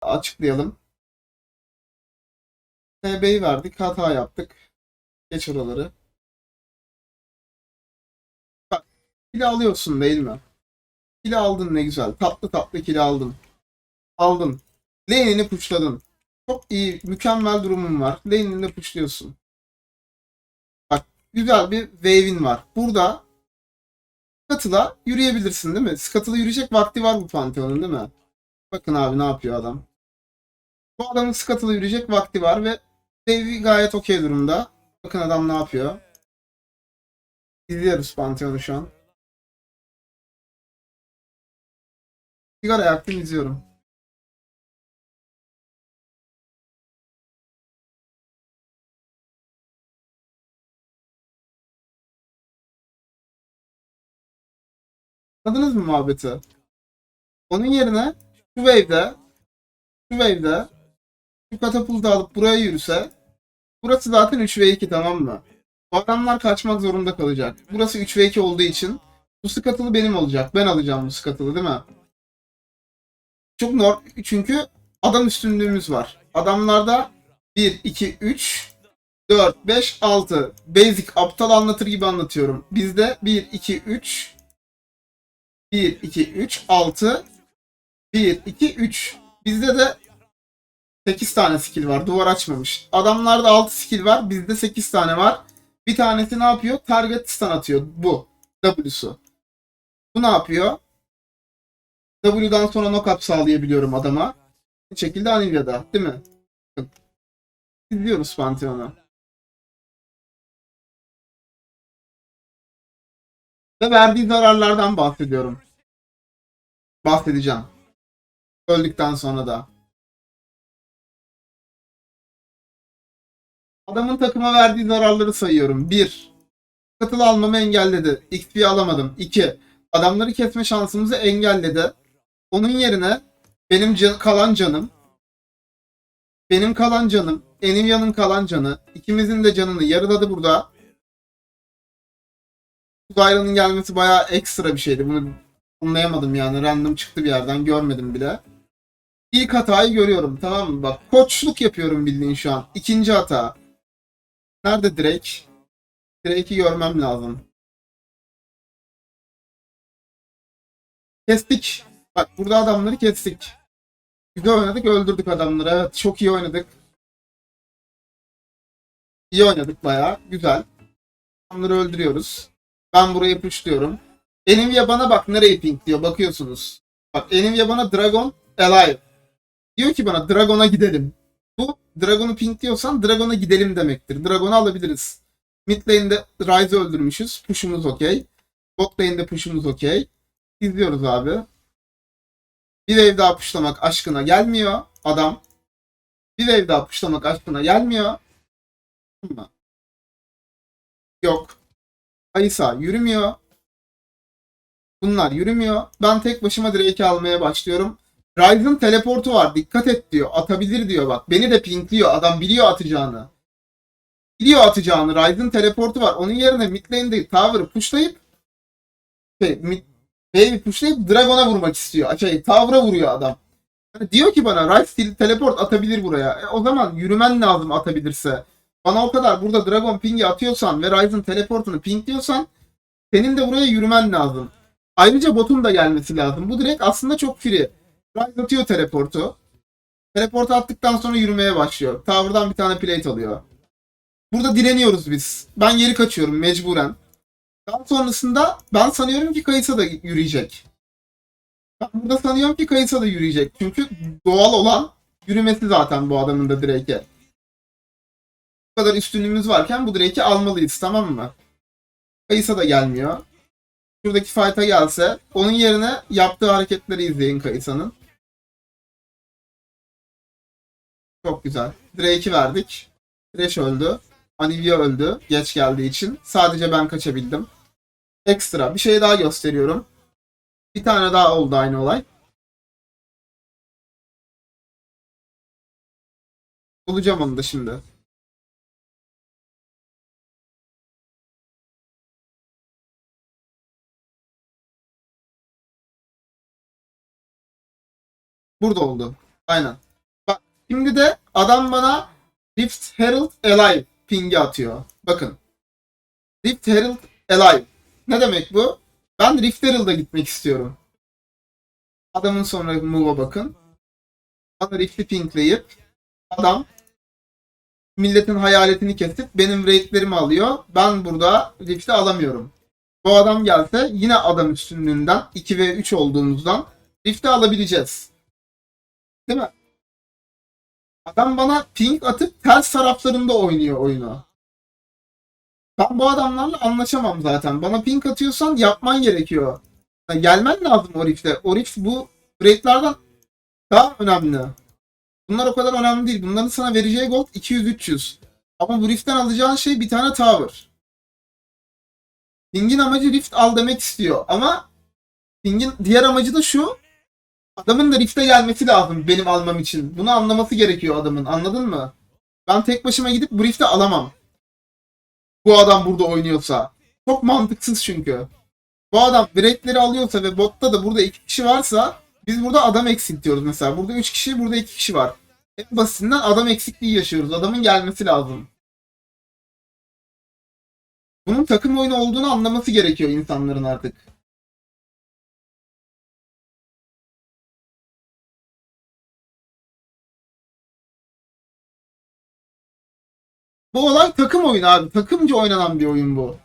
açıklayalım. TB'yi verdik. Hata yaptık. Geç oraları. Bak. Kili alıyorsun değil mi? Kili aldın ne güzel. Tatlı tatlı kili aldın. Aldın. Lane'ini puçladın. Çok iyi, mükemmel durumun var. Lane'ini de. Bak güzel bir wave'in var. Burada Scuttle'a yürüyebilirsin değil mi? Scuttle'a yürüyecek vakti var bu Pantheon'un değil mi? Bakın abi ne yapıyor adam. Bu adamın Scuttle'a yürüyecek vakti var ve wave'i gayet okey durumda. Bakın adam ne yapıyor. İzliyoruz Pantheon'u şu an. Sigara yaktım izliyorum. Anladınız mı muhabbeti? Onun yerine şu wave'de şu wave'de şu katapultu alıp buraya yürüse burası zaten 3 ve 2 tamam mı? Bu adamlar kaçmak zorunda kalacak. Burası 3 ve 2 olduğu için bu skatılı benim olacak. Ben alacağım bu skatılı değil mi? Çok nor çünkü adam üstünlüğümüz var. Adamlarda 1, 2, 3, 4, 5, 6. Basic aptal anlatır gibi anlatıyorum. Bizde 1, 2, 3, 1, 2, 3, 6. 1, 2, 3. Bizde de 8 tane skill var. Duvar açmamış. Adamlarda 6 skill var. Bizde 8 tane var. Bir tanesi ne yapıyor? Target stun atıyor. Bu. W'su. Bu ne yapıyor? W'dan sonra knockup sağlayabiliyorum adama. Bu şekilde Anilia'da. Değil mi? İzliyoruz Pantheon'u. Ve verdiği zararlardan bahsediyorum. Bahsedeceğim. Öldükten sonra da. Adamın takıma verdiği zararları sayıyorum. 1. Katıl almamı engelledi. XP alamadım. 2. Adamları kesme şansımızı engelledi. Onun yerine benim can- kalan canım benim kalan canım, Enivia'nın kalan canı, ikimizin de canını yarıladı burada. Uzaylı'nın gelmesi bayağı ekstra bir şeydi. Bunu anlayamadım yani. Random çıktı bir yerden. Görmedim bile. İlk hatayı görüyorum tamam mı? Bak koçluk yapıyorum bildiğin şu an. İkinci hata. Nerede Drake? Drake'i görmem lazım. Kestik. Bak burada adamları kestik. Güzel oynadık öldürdük adamları. Evet çok iyi oynadık. İyi oynadık bayağı. Güzel. Adamları öldürüyoruz. Ben burayı pushluyorum. Enivia bana bak nereye ping diyor bakıyorsunuz. Bak Enivia bana Dragon Alive. Diyor ki bana Dragon'a gidelim. Bu Dragon'u ping diyorsan Dragon'a gidelim demektir. Dragon'u alabiliriz. Mid lane'de Ryze'ı öldürmüşüz. Push'umuz okey. Bot lane'de push'umuz okey. İzliyoruz abi. Bir wave daha pushlamak aşkına gelmiyor adam. Bir wave daha pushlamak aşkına gelmiyor. Yok. Aysa yürümüyor. Bunlar yürümüyor. Ben tek başıma Drake'i almaya başlıyorum. Ryze'ın teleportu var. Dikkat et diyor. Atabilir diyor bak. Beni de pinkliyor. Adam biliyor atacağını. Biliyor atacağını. Ryze'ın teleportu var. Onun yerine mid lane'de tower'ı pushlayıp şey, mid, wave'i pushlayıp Dragon'a vurmak istiyor. Şey, tower'a vuruyor adam. Yani diyor ki bana Ryze teleport atabilir buraya. E, o zaman yürümen lazım atabilirse. Bana o kadar burada Dragon ping'i atıyorsan ve Ryze'ın teleportunu ping diyorsan senin de buraya yürümen lazım. Ayrıca botun da gelmesi lazım. Bu direkt aslında çok free. Ryze atıyor teleportu. Teleportu attıktan sonra yürümeye başlıyor. Tower'dan bir tane plate alıyor. Burada direniyoruz biz. Ben geri kaçıyorum mecburen. Daha sonrasında ben sanıyorum ki Kayısa da yürüyecek. Ben burada sanıyorum ki Kayısa da yürüyecek. Çünkü doğal olan yürümesi zaten bu adamın da Drake'e. Bu kadar üstünlüğümüz varken bu Drake'i almalıyız tamam mı? Kayısa da gelmiyor. Şuradaki fight'a gelse onun yerine yaptığı hareketleri izleyin Kayısa'nın. Çok güzel. Drake'i verdik. Thresh öldü. Anivia öldü. Geç geldiği için. Sadece ben kaçabildim. Ekstra. Bir şey daha gösteriyorum. Bir tane daha oldu aynı olay. Bulacağım onu da şimdi. Burada oldu. Aynen. Şimdi de adam bana Rift Herald Alive pingi atıyor. Bakın. Rift Herald Alive. Ne demek bu? Ben Rift Herald'a gitmek istiyorum. Adamın sonra move'a bakın. Bana Rift'i pinkleyip adam milletin hayaletini kesip benim raidlerimi alıyor. Ben burada Rift'i alamıyorum. Bu adam gelse yine adam üstünlüğünden 2 ve 3 olduğumuzdan Rift'i alabileceğiz. Değil mi? Adam bana ping atıp ters taraflarında oynuyor oyunu. Ben bu adamlarla anlaşamam zaten. Bana ping atıyorsan yapman gerekiyor. Ya gelmen lazım o rift'e. O rift bu raidlerden daha önemli. Bunlar o kadar önemli değil. Bunların sana vereceği gold 200-300. Ama bu rift'ten alacağın şey bir tane tower. Ping'in amacı rift al demek istiyor. Ama Ping'in diğer amacı da şu. Adamın da rift'e gelmesi lazım benim almam için. Bunu anlaması gerekiyor adamın. Anladın mı? Ben tek başıma gidip bu rift'i alamam. Bu adam burada oynuyorsa. Çok mantıksız çünkü. Bu adam raidleri alıyorsa ve botta da burada iki kişi varsa biz burada adam eksiltiyoruz mesela. Burada üç kişi, burada iki kişi var. En basitinden adam eksikliği yaşıyoruz. Adamın gelmesi lazım. Bunun takım oyunu olduğunu anlaması gerekiyor insanların artık. Bu olay takım oyunu abi. Takımca oynanan bir oyun bu.